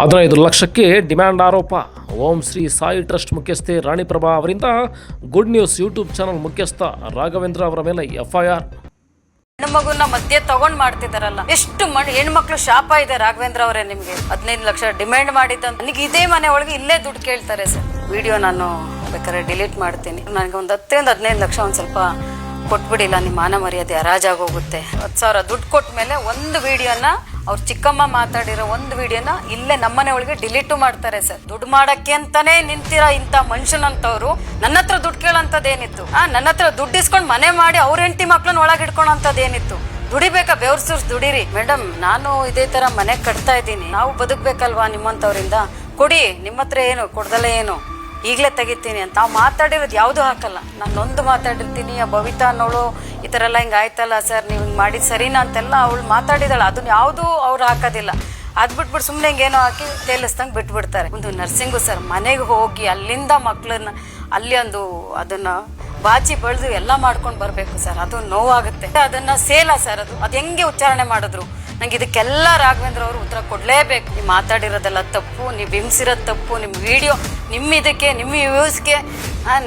ಹದಿನೈದು ಲಕ್ಷಕ್ಕೆ ಡಿಮ್ಯಾಂಡ್ ಆರೋಪ. ಓಂ ಶ್ರೀ ಸಾಯಿ ಟ್ರಸ್ಟ್ ಮುಖ್ಯಸ್ಥೆ ರಾಣಿಪ್ರಭಾ ಅವರಿಂದ ಗುಡ್ ನ್ಯೂಸ್ ಯೂಟ್ಯೂಬ್ ಚಾನಲ್ ಮುಖ್ಯಸ್ಥ ರಾಘವೇಂದ್ರ ಅವರ ಮೇಲೆ ಎಫ್ಐಆರ್. ಹೆಣ್ಣು ಮಗುನ ಮಧ್ಯೆ ತಗೊಂಡ್ ಮಾಡ್ತಿದಾರಲ್ಲ. ಎಷ್ಟು ಮಣ್, ಹೆಣ್ಮಕ್ಳು ಶಾಪ ಇದೆ ರಾಘವೇಂದ್ರ ಅವರೇ ನಿಮ್ಗೆ. ಹದಿನೈದು ಲಕ್ಷ ಡಿಮ್ಯಾಂಡ್ ಮಾಡಿದ್ದಂತ ನನಗೆ ಇದೇ ಮನೆ ಒಳಗೆ ಇಲ್ಲೇ ದುಡ್ಡು ಕೇಳ್ತಾರೆ ಸರ್. ವಿಡಿಯೋ ನಾನು ಬೇಕಾದ್ರೆ ಡಿಲೀಟ್ ಮಾಡ್ತೀನಿ. ನನಗೆ ಒಂದು ಹತ್ತರಿಂದ ಹದಿನೈದು ಲಕ್ಷ ಒಂದು ಸ್ವಲ್ಪ ಕೊಟ್ಬಿಡಿಲ್ಲ. ನಿಮ್ಮ ಮಾನ ಮರ್ಯಾದೆ ಹರಾಜಾಗೋಗುತ್ತೆ. ಹತ್ತು ಸಾವಿರ ದುಡ್ಡು ಕೊಟ್ಟ ಮೇಲೆ ಒಂದು ವಿಡಿಯೋನ ಅವ್ರ ಚಿಕ್ಕಮ್ಮ ಮಾತಾಡಿರೋ ಒಂದು ವಿಡಿಯೋನ ಇಲ್ಲೇ ನಮ್ಮನೆ ಒಳಗೆ ಡಿಲೀಟು ಮಾಡ್ತಾರೆ ಸರ್. ದುಡ್ಡು ಮಾಡಕ್ಕೆ ಅಂತಾನೆ ನಿಂತಿರೋ ಇಂಥ ಮನುಷ್ಯನಂತವ್ರು ನನ್ನ ಹತ್ರ ದುಡ್ಡು ಕೇಳೋಂಥದ್ದೇನಿತ್ತು? ಆ, ನನ್ನ ಹತ್ರ ದುಡ್ಡು ಇಸ್ಕೊಂಡು ಮನೆ ಮಾಡಿ ಅವ್ರ ಹೆಂಡತಿ ಮಕ್ಳನ್ನ ಒಳಗೆ ಇಟ್ಕೊಳೋಂಥದ್ದೇನಿತ್ತು? ದುಡಿಬೇಕಾ ಬೆವ್ರ ಸುರ್ಸ್ ದುಡಿರಿ? ಮೇಡಮ್, ನಾನು ಇದೇ ತರ ಮನೆ ಕಟ್ತಾ ಇದ್ದೀನಿ. ನಾವು ಬದುಕ್ಬೇಕಲ್ವಾ ನಿಮ್ಮಂತವ್ರಿಂದ ಕೊಡಿ, ನಿಮ್ಮ ಹತ್ರ ಏನು? ಕೊಡ್ದಲೇ ಏನು? ಈಗಲೇ ತೆಗಿತೀನಿ ಅಂತ. ನಾವು ಮಾತಾಡಿರೋದು ಯಾವುದು ಹಾಕಲ್ಲ. ನಾನು ಒಂದು ಮಾತಾಡಿರ್ತೀನಿ, ಆ ಭವಿತಾ ಅನ್ನೋಳು ಈ ಥರ ಎಲ್ಲ ಹಿಂಗೆ ಆಯ್ತಲ್ಲ ಸರ್ ನೀವು ಮಾಡಿದ್ ಸರಿನಾ ಅಂತೆಲ್ಲ ಅವಳು ಮಾತಾಡಿದಾಳೆ. ಅದನ್ನ ಯಾವುದೂ ಅವ್ರು ಹಾಕೋದಿಲ್ಲ. ಅದ್ ಬಿಟ್ಬಿಟ್ಟು ಸುಮ್ಮನೆ ಹಿಂಗೇನೋ ಹಾಕಿ ತೇಲಿಸ್ದಂಗೆ ಬಿಟ್ಬಿಡ್ತಾರೆ. ಒಂದು ನರ್ಸಿಂಗು ಸರ್ ಮನೆಗೆ ಹೋಗಿ ಅಲ್ಲಿಂದ ಮಕ್ಳನ್ನ ಅಲ್ಲಿ ಒಂದು ಅದನ್ನ ಬಾಚಿ ಬೆಳೆದು ಎಲ್ಲ ಮಾಡ್ಕೊಂಡು ಬರಬೇಕು ಸರ್. ಅದು ನೋವಾಗುತ್ತೆ. ಅದನ್ನ ಸೇಲ ಸರ್ ಅದು. ಅದು ಹೆಂಗೆ ಉಚ್ಚಾರಣೆ ಮಾಡಿದ್ರು? ನಂಗೆ ಇದಕ್ಕೆಲ್ಲ ರಾಘವೇಂದ್ರ ಅವರು ಉತ್ತರ ಕೊಡ್ಲೇಬೇಕು. ನೀವು ಮಾತಾಡಿರೋದೆಲ್ಲ ತಪ್ಪು, ನೀವು ಬಿಂಬಿಸಿರೋದು ತಪ್ಪು ನಿಮ್ಮ ವಿಡಿಯೋ ನಿಮ್ಮ ಇದಕ್ಕೆ ನಿಮ್ಮ ವ್ಯೂಸ್ಗೆ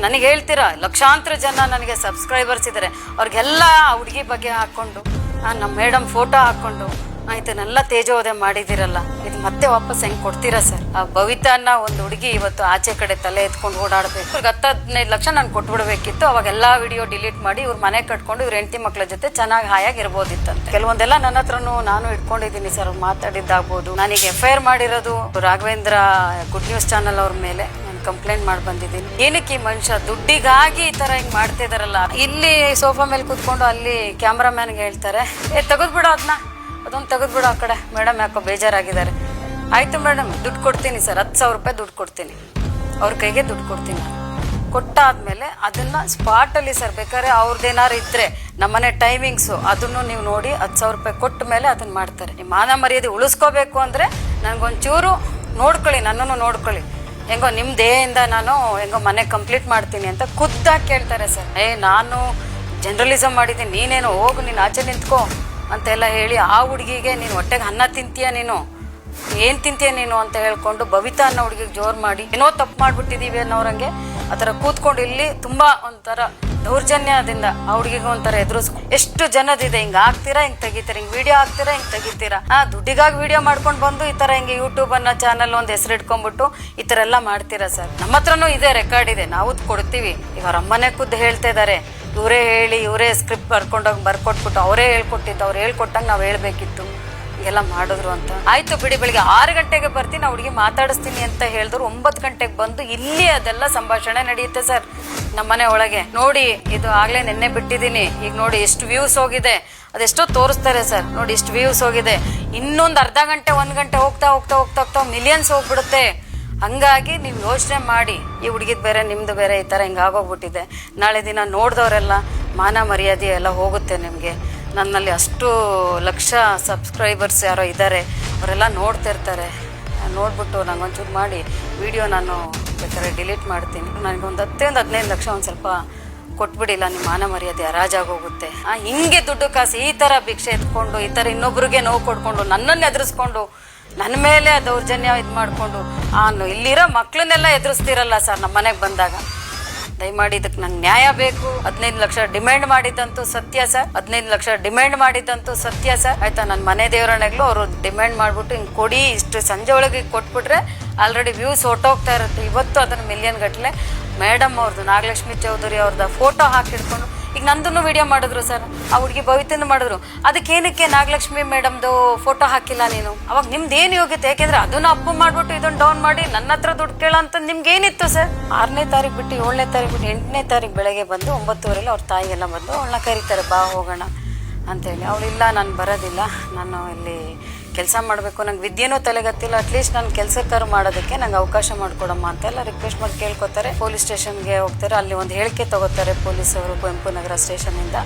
ನನಗೆ ಹೇಳ್ತೀರಾ? ಲಕ್ಷಾಂತರ ಜನ ನನಗೆ ಸಬ್ಸ್ಕ್ರೈಬರ್ಸ್ ಇದ್ದಾರೆ ಅವ್ರಿಗೆಲ್ಲ ಹುಡುಗಿ ಬಗ್ಗೆ ಹಾಕ್ಕೊಂಡು ನಮ್ಮ ಮೇಡಮ್ ಫೋಟೋ ಹಾಕ್ಕೊಂಡು ಇದನ್ನೆಲ್ಲ ತೇಜೋದಯ ಮಾಡಿದಿರಲ್ಲ ಇದು ಮತ್ತೆ ವಾಪಸ್ ಹೆಂಗ್ ಕೊಡ್ತೀರಾ ಸರ್? ಆ ಭವಿತಾನ ಒಂದು ಹುಡುಗಿ ಇವತ್ತು ಆಚೆ ಕಡೆ ತಲೆ ಎತ್ಕೊಂಡು ಓಡಾಡಬೇಕು. ಇವ್ರಿಗೆ ಹತ್ತು ಹದಿನೈದು ಲಕ್ಷ ನಾನು ಕೊಟ್ಬಿಡ್ಬೇಕಿತ್ತು. ಅವಾಗ ಎಲ್ಲಾ ವಿಡಿಯೋ ಡಿಲೀಟ್ ಮಾಡಿ ಇವ್ರ ಮನೆ ಕಟ್ಕೊಂಡು ಇವ್ರ ಹೆಂಡತಿ ಮಕ್ಕಳ ಜೊತೆ ಚೆನ್ನಾಗಿ ಹಾಯಾಗಿ ಇರ್ಬೋದಿತ್ತಂತೆ. ಕೆಲವೊಂದೆಲ್ಲ ನನ್ನ ಹತ್ರನು ನಾನು ಇಟ್ಕೊಂಡಿದ್ದೀನಿ ಸರ್. ಮಾತಾಡಿದ್ದಾಗ್ಬೋದು. ನನಗೆ ಎಫ್ ಐ ಆರ್ ಮಾಡಿರೋದು ರಾಘವೇಂದ್ರ ಗುಡ್ ನ್ಯೂಸ್ ಚಾನಲ್ ಅವ್ರ ಮೇಲೆ. ಕಂಪ್ಲೇಂಟ್ ಮಾಡಿ ಬಂದಿದ್ದೀನಿ. ಏನಕ್ಕೆ ಈ ಮನುಷ್ಯ ದುಡ್ಡಿಗಾಗಿ ಈ ತರ ಹಿಂಗ್ ಮಾಡ್ತಿದಾರಲ್ಲ ಇಲ್ಲಿ ಸೋಫಾ ಮೇಲೆ ಕೂತ್ಕೊಂಡು ಅಲ್ಲಿ ಕ್ಯಾಮ್ರಾಮ್ಯಾನ್ಗೆ ಹೇಳ್ತಾರೆ, ಏ, ತೆಗೆದ್ಬಿಡು ಅದನ್ನ ಅದೊಂದು ತೆಗೆದ್ಬಿಡು ಆ ಕಡೆ. ಮೇಡಮ್ ಯಾಕೋ ಬೇಜಾರಾಗಿದ್ದಾರೆ. ಆಯ್ತು ಮೇಡಮ್, ದುಡ್ಡು ಕೊಡ್ತೀನಿ ಸರ್, ಹತ್ತು ಸಾವಿರ ರೂಪಾಯಿ ದುಡ್ಡು ಕೊಡ್ತೀನಿ. ಅವ್ರ ಕೈಗೆ ದುಡ್ಡು ಕೊಡ್ತೀನಿ. ಕೊಟ್ಟಾದ್ಮೇಲೆ ಅದನ್ನ ಸ್ಪಾಟ್ ಅಲ್ಲಿ ಸರ್, ಬೇಕಾದ್ರೆ ಅವ್ರದ್ದೇನಾರು ಇದ್ರೆ ನಮ್ಮನೆ ಟೈಮಿಂಗ್ಸು ಅದನ್ನು ನೀವು ನೋಡಿ ಹತ್ತು ಸಾವಿರ ರೂಪಾಯಿ ಕೊಟ್ಟ ಮೇಲೆ ಅದನ್ನ ಮಾಡ್ತಾರೆ. ನಿಮ್ಮ ಮಾನ ಮರ್ಯಾದೆ ಉಳಿಸ್ಕೋಬೇಕು ಅಂದ್ರೆ ನನಗೊಂಚೂರು ನೋಡ್ಕೊಳ್ಳಿ, ನನ್ನನ್ನು ನೋಡ್ಕೊಳ್ಳಿ. ಹೆಂಗೋ ನಿಮ್ಮ ದೇಹದಿಂದ ನಾನು ಹೆಂಗೋ ಮನೆ ಕಂಪ್ಲೀಟ್ ಮಾಡ್ತೀನಿ ಅಂತ ಖುದ್ದಾಗಿ ಕೇಳ್ತಾರೆ ಸರ್. ಏ, ನಾನು ಜರ್ನಲಿಸಮ್ ಮಾಡಿದ್ದೀನಿ, ನೀನೇನು ಹೋಗು, ನೀನು ಆಚೆ ನಿಂತ್ಕೋ ಅಂತೆಲ್ಲ ಹೇಳಿ ಆ ಹುಡುಗಿಗೆ ನೀನು ಹೊಟ್ಟೆಗೆ ಅನ್ನ ತಿಂತೀಯ ನೀನು? ಏನ್ ತಿಂತೀಯ ನೀನು ಅಂತ ಹೇಳ್ಕೊಂಡು ಭವಿತಾ ಅನ್ನೋ ಹುಡುಗಿಗೆ ಜೋರ್ ಮಾಡಿ, ಏನೋ ತಪ್ಪು ಮಾಡ್ಬಿಟ್ಟಿದೀವಿ ಅನ್ನೋರಂಗೆ ಆ ಥರ ಕೂತ್ಕೊಂಡು ಇಲ್ಲಿ ತುಂಬಾ ಒಂಥರ ದೌರ್ಜನ್ಯದಿಂದ ಆ ಹುಡುಗಿಗೆ ಒಂಥರ ಎದುರಿಸ್ಕೊ ಎಷ್ಟು ಜನದಿದೆ, ಹಿಂಗ ಆಗ್ತೀರಾ, ಹಿಂಗ್ ತೆಗಿತೀರಾ, ಹಿಂಗ್ ವಿಡಿಯೋ ಆಗ್ತೀರಾ, ಹಿಂಗ್ ತೆಗಿತೀರಾ? ಆ, ದುಡ್ಡಿಗಾಗಿ ವಿಡಿಯೋ ಮಾಡ್ಕೊಂಡು ಬಂದು ಈ ತರ ಹಿಂಗೆ ಯೂಟ್ಯೂಬ್ ಅನ್ನೋ ಚಾನಲ್ ಒಂದು ಹೆಸರು ಇಟ್ಕೊಂಡ್ಬಿಟ್ಟು ಈ ತರ ಎಲ್ಲ ಮಾಡ್ತೀರಾ ಸರ್? ನಮ್ಮ ಹತ್ರನೂ ಇದೆ ರೆಕಾರ್ಡ್ ಇದೆ. ನಾವು ಕೊಡ್ತೀವಿ. ಈಗ ಅವ್ರ ಅಮ್ಮನೆ ಖುದ್ದು ಹೇಳ್ತಾ ಇದಾರೆ. ಇವರೇ ಹೇಳಿ, ಇವರೇ ಸ್ಕ್ರಿಪ್ಟ್ ಬರ್ಕೊಂಡೋಗಿ ಬರ್ಕೊಟ್ಬಿಟ್ಟು ಅವರೇ ಹೇಳ್ಕೊಟ್ಟಿದ್ದು. ಅವ್ರು ಹೇಳ್ಕೊಟ್ಟಂಗೆ ನಾವು ಹೇಳ್ಬೇಕಿತ್ತು. ಎಲ್ಲ ಮಾಡಿದ್ರು ಅಂತ. ಆಯ್ತು ಬಿಡಿ, ಬೆಳಿಗ್ಗೆ ಆರು ಗಂಟೆಗೆ ಬರ್ತೀನಿ ಹುಡುಗಿ ಮಾತಾಡಿಸ್ತೀನಿ ಅಂತ ಹೇಳಿದ್ರು ಒಂಬತ್ತು ಗಂಟೆಗೆ ಬಂದು ಇಲ್ಲಿ ಅದೆಲ್ಲ ಸಂಭಾಷಣೆ ನಡೆಯುತ್ತೆ ಸರ್. ನಮ್ಮನೆ ಒಳಗೆ. ನೋಡಿ, ಇದು ಆಗ್ಲೇ ನಿನ್ನೆ ಬಿಟ್ಟಿದ್ದೀನಿ. ಈಗ ನೋಡಿ ಎಷ್ಟು ವ್ಯೂಸ್ ಹೋಗಿದೆ. ಅದೆಷ್ಟೋ ತೋರಿಸ್ತಾರೆ ಸರ್. ನೋಡಿ, ಇಷ್ಟು ವ್ಯೂಸ್ ಹೋಗಿದೆ. ಇನ್ನೊಂದು ಅರ್ಧ ಗಂಟೆ, ಒಂದ್ ಗಂಟೆ ಹೋಗ್ತಾ ಹೋಗ್ತಾ ಹೋಗ್ತಾ ಹೋಗ್ತಾ ಮಿಲಿಯನ್ಸ್ ಹೋಗ್ಬಿಡುತ್ತೆ. ಹಂಗಾಗಿ ನೀವು ಯೋಚನೆ ಮಾಡಿ. ಈ ಹುಡುಗಿದ್ ಬೇರೆ, ನಿಮ್ದು ಬೇರೆ ಈ ಥರ ಹಿಂಗೆ ಆಗೋಗ್ಬಿಟ್ಟಿದೆ. ನಾಳೆ ದಿನ ನೋಡಿದವರೆಲ್ಲ ಮಾನ ಮರ್ಯಾದೆ ಎಲ್ಲ ಹೋಗುತ್ತೆ ನಿಮಗೆ. ನನ್ನಲ್ಲಿ ಅಷ್ಟು ಲಕ್ಷ ಸಬ್ಸ್ಕ್ರೈಬರ್ಸ್ ಯಾರೋ ಇದ್ದಾರೆ ಅವರೆಲ್ಲ ನೋಡ್ತಿರ್ತಾರೆ ನೋಡ್ಬಿಟ್ಟು ನಂಗೊಂಚೂರು ಮಾಡಿ. ವಿಡಿಯೋ ನಾನು ಬೇಕಾದ್ರೆ ಡಿಲೀಟ್ ಮಾಡ್ತೀನಿ. ನನಗೆ ಒಂದು ಹತ್ತರಿಂದ ಹದಿನೈದು ಲಕ್ಷ ಒಂದು ಸ್ವಲ್ಪ ಕೊಟ್ಬಿಡಿಲ್ಲ ನಿಮ್ಮ ಮಾನ ಮರ್ಯಾದೆ ಹರಾಜಾಗೋಗುತ್ತೆ. ಆ, ಹಿಂಗೆ ದುಡ್ಡು ಕಾಸು ಈ ಥರ ಭಿಕ್ಷೆ ಎತ್ಕೊಂಡು, ಈ ಥರ ಇನ್ನೊಬ್ರಿಗೆ ನೋವು ಕೊಡ್ಕೊಂಡು, ನನ್ನನ್ನು ಎದುರಿಸ್ಕೊಂಡು ನನ್ನ ಮೇಲೆ ದೌರ್ಜನ್ಯ ಇದು ಮಾಡಿಕೊಂಡು, ಆ, ಇಲ್ಲಿರೋ ಮಕ್ಕಳನ್ನೆಲ್ಲ ಎದುರಿಸ್ತಿರಲ್ಲ ಸರ್ ನಮ್ಮ ಮನೆಗೆ ಬಂದಾಗ. ದಯಮಾಡಿ ಇದಕ್ಕೆ ನಂಗೆ ನ್ಯಾಯ ಬೇಕು. ಹದಿನೈದು ಲಕ್ಷ ಡಿಮ್ಯಾಂಡ್ ಮಾಡಿದ್ದಂತೂ ಸತ್ಯ ಸರ್. ಹದಿನೈದು ಲಕ್ಷ ಡಿಮ್ಯಾಂಡ್ ಮಾಡಿದ್ದಂತೂ ಸತ್ಯ ಸರ್. ಆಯ್ತಾ ನನ್ನ ಮನೆ ದೇವರಣೆಗಳು ಅವರು ಡಿಮ್ಯಾಂಡ್ ಮಾಡ್ಬಿಟ್ಟು ಹಿಂಗೆ ಕೊಡಿ, ಇಷ್ಟು ಸಂಜೆ ಒಳಗೆ ಕೊಟ್ಬಿಟ್ರೆ ಆಲ್ರೆಡಿ ವ್ಯೂಸ್ ಹೊಟ್ಟೋಗ್ತಾ ಇರುತ್ತೆ. ಇವತ್ತು ಅದನ್ನ ಮಿಲಿಯನ್ ಗಟ್ಟಲೆ ಮೇಡಮ್ ಅವ್ರದ್ದು ನಾಗಲಕ್ಷ್ಮಿ ಚೌಧರಿ ಅವ್ರದ್ದು ಫೋಟೋ ಹಾಕಿಡ್ಕೊಂಡು ಈಗ ನಂದನ್ನು ವಿಡಿಯೋ ಮಾಡಿದ್ರು ಸರ್ ಆ ಹುಡುಗಿ ಭವಿತನ್ನು ಮಾಡಿದ್ರು. ಅದಕ್ಕೇನಕ್ಕೆ ನಾಗಲಕ್ಷ್ಮಿ ಮೇಡಮ್ದು ಫೋಟೋ ಹಾಕಿಲ್ಲ ನೀನು? ಅವಾಗ ನಿಮ್ದು ಏನು ಯೋಗ್ಯತೆ? ಯಾಕೆಂದ್ರೆ ಅದನ್ನ ಅಪ್ಪು ಮಾಡ್ಬಿಟ್ಟು ಇದನ್ನು ಡೌನ್ ಮಾಡಿ ನನ್ನ ಹತ್ರ ದುಡ್ಡು ಕೇಳ ಅಂತ ನಿಮ್ಗೆ ಏನಿತ್ತು ಸರ್ ಆರನೇ ತಾರೀಕು ಬಿಟ್ಟು ಏಳನೇ ತಾರೀಕು ಬಿಟ್ಟು ಎಂಟನೇ ತಾರೀಕು ಬೆಳಗ್ಗೆ ಬಂದು ಒಂಬತ್ತುವರೆಲಿ ಅವ್ರ ತಾಯಿ ಎಲ್ಲ ಬಂದು, ಅವಳನ್ನ ಕರೀತಾರೆ, ಬಾ ಹೋಗೋಣ. ಅಂತೇಳಿ. ಅವಳಿಲ್ಲ, ನಾನು ಬರೋದಿಲ್ಲ. ನಾನು ಇಲ್ಲಿ ಕೆಲಸ ಮಾಡಬೇಕು. ನಂಗೆ ವಿದ್ಯೆನೂ ತಲೆಗತ್ತಿಲ್ಲ. ಅಟ್ಲೀಸ್ಟ್ ನಾನು ಕೆಲಸಕ್ಕಾರು ಮಾಡೋದಕ್ಕೆ ನಂಗೆ ಅವಕಾಶ ಮಾಡಿಕೊಡಮ್ಮ ಅಂತೆಲ್ಲ ರಿಕ್ವೆಸ್ಟ್ ಮಾಡಿ ಕೇಳ್ಕೊತಾರೆ. ಪೊಲೀಸ್ ಸ್ಟೇಷನ್ಗೆ ಹೋಗ್ತಾರೆ. ಅಲ್ಲಿ ಒಂದು ಹೇಳಿಕೆ ತಗೋತಾರೆ ಪೊಲೀಸವರು ಕುವೆಂಪು ನಗರ ಸ್ಟೇಷನಿಂದ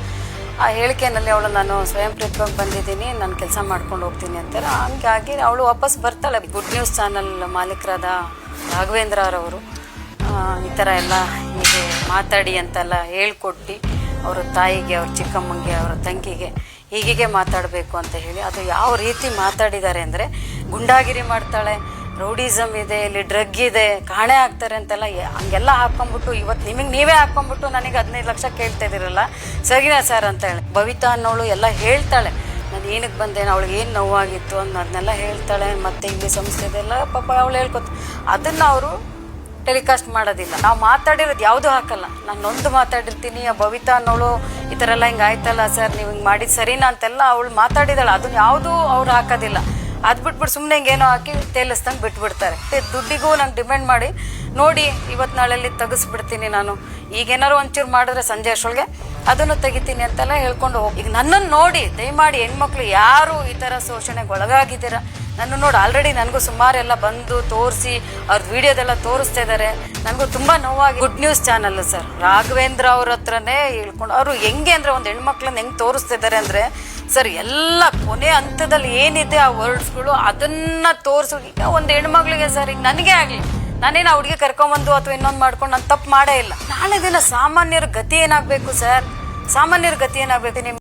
ಆ ಹೇಳಿಕೆನಲ್ಲಿ ಅವಳು, ನಾನು ಸ್ವಯಂ ಪ್ರೇರಿತವಾಗಿ ಬಂದಿದ್ದೀನಿ. ನಾನು ಕೆಲಸ ಮಾಡ್ಕೊಂಡು ಹೋಗ್ತೀನಿ ಅಂತಾರೆ. ಹಂಗಾಗಿ ಅವಳು ವಾಪಸ್ ಬರ್ತಾಳೆ. ಗುಡ್ ನ್ಯೂಸ್ ಚಾನಲ್ ಮಾಲೀಕರಾದ ರಾಘವೇಂದ್ರ ಅವರವರು ಈ ಥರ ಎಲ್ಲ ಹೀಗೆ ಮಾತಾಡಿ ಅಂತೆಲ್ಲ ಹೇಳ್ಕೊಟ್ಟು ಅವ್ರ ತಾಯಿಗೆ, ಅವ್ರ ಚಿಕ್ಕಮ್ಮಂಗೆ, ಅವರ ತಂಗಿಗೆ ಹೀಗೆ ಮಾತಾಡಬೇಕು ಅಂತ ಹೇಳಿ ಅದು ಯಾವ ರೀತಿ ಮಾತಾಡಿದ್ದಾರೆ ಅಂದರೆ ಗುಂಡಾಗಿರಿ ಮಾಡ್ತಾಳೆ ರೌಡಿಸಮ್ ಇದೆ, ಇಲ್ಲಿ ಡ್ರಗ್ ಇದೆ, ಕಾಣೆ ಆಗ್ತಾರೆ ಅಂತೆಲ್ಲ ಹಂಗೆಲ್ಲ ಹಾಕೊಂಡ್ಬಿಟ್ಟು ಇವತ್ತು ನಿಮಗೆ ನೀವೇ ಹಾಕೊಂಡ್ಬಿಟ್ಟು ನನಗೆ ಹದಿನೈದು ಲಕ್ಷ ಕೇಳ್ತಾ ಇದ್ದೀರಲ್ಲ, ಸರಿನಾ ಸರ್ ಅಂತ ಹೇಳಿ. ಭವಿತಾ ಅನ್ನೋಳು ಎಲ್ಲ ಹೇಳ್ತಾಳೆ. ನಾನು ಏನಕ್ಕೆ ಬಂದೆ ಅವಳಿಗೆ ಏನು ನೋವಾಗಿತ್ತು ಅನ್ನೋದನ್ನೆಲ್ಲ ಹೇಳ್ತಾಳೆ. ಮತ್ತೆ ಇಲ್ಲಿ ಸಂಸ್ಥೆದೆಲ್ಲ ಪಾಪ ಅವಳು ಹೇಳ್ಕೊತ ಅದನ್ನು ಅವರು ಟೆಲಿಕಾಸ್ಟ್ ಮಾಡೋದಿಲ್ಲ. ನಾವು ಮಾತಾಡಿರೋದು ಯಾವುದು ಹಾಕಲ್ಲ. ನಾನು ನೊಂದು ಮಾತಾಡಿರ್ತೀನಿ, ಆ ಭವಿತಾ ಅನ್ನೋಳು ಈ ಥರ ಎಲ್ಲ ಹಿಂಗೆ ಆಯ್ತಲ್ಲ ಸರ್, ನೀವು ಹಿಂಗೆ ಮಾಡಿದ್ದು ಸರಿನಾ ಅಂತೆಲ್ಲ ಅವಳು ಮಾತಾಡಿದಾಳೆ. ಅದನ್ನ ಯಾವುದೂ ಅವ್ರು ಹಾಕೋದಿಲ್ಲ. ಅದು ಬಿಟ್ಬಿಟ್ಟು ಸುಮ್ಮನೆ ಹಿಂಗೇನೋ ಹಾಕಿ ತೇಲಿಸ್ದಂಗೆ ಬಿಟ್ಬಿಡ್ತಾರೆ. ದುಡ್ಡಿಗೂ ನಂಗೆ ಡಿಮ್ಯಾಂಡ್ ಮಾಡಿ, ನೋಡಿ ಇವತ್ತು ನಾಳೆಲ್ಲಿ ತೆಗಿಸ್ಬಿಡ್ತೀನಿ ನಾನು. ಈಗೇನಾರು ಒಂಚೂರು ಮಾಡಿದ್ರೆ ಸಂಜೆ ಅಷ್ಟೊಳಗೆ ಅದನ್ನು ತೆಗಿತೀನಿ ಅಂತೆಲ್ಲ ಹೇಳ್ಕೊಂಡು ಹೋಗಿ ಈಗ ನನ್ನನ್ನು ನೋಡಿ, ದಯಮಾಡಿ ಹೆಣ್ಮಕ್ಳು ಯಾರು ಈ ಥರ ಶೋಷಣೆಗೆ ಒಳಗಾಗಿದ್ದೀರಾ ನನ್ನ ನೋಡಿ ಆಲ್ರೆಡಿ ನನಗೂ ಸುಮಾರೆಲ್ಲ ಬಂದು ತೋರಿಸಿ ಅವ್ರ ವಿಡಿಯೋದೆಲ್ಲ ತೋರಿಸ್ತಾ ಇದ್ದಾರೆ ನನಗೂ ತುಂಬ ನೋವಾಗಿ good news channel sir Raghavendra ಅವ್ರ ಹತ್ರನೇ ಹೇಳ್ಕೊಂಡು, ಅವರು ಹೆಂಗೆ ಅಂದರೆ ಒಂದು ಹೆಣ್ಮಕ್ಳನ್ನ ಹೆಂಗೆ ತೋರಿಸ್ತಾ ಇದ್ದಾರೆ ಅಂದರೆ ಸರ್ ಎಲ್ಲ ಕೊನೆ ಹಂತದಲ್ಲಿ ಏನಿದೆ ಆ ವರ್ಡ್ಸ್ಗಳು ಅದನ್ನು ತೋರಿಸು. ಈಗ ಒಂದು ಹೆಣ್ಮಗಳಿಗೆ ಸರ್ ಈಗ ನನಗೆ ಆಗಲಿ, ನಾನೇನು ಆ ಹುಡುಗಿ ಕರ್ಕೊಂಬಂದು ಅಥವಾ ಇನ್ನೊಂದು ಮಾಡ್ಕೊಂಡು ನಾನು ತಪ್ಪು ಮಾಡೇ ಇಲ್ಲ. ನಾಳೆ ದಿನ ಸಾಮಾನ್ಯರ ಗತಿ ಏನಾಗಬೇಕು ಸರ್ ಸಾಮಾನ್ಯರ ಗತಿ ಏನಾಗಬೇಕು? ನಿಮ್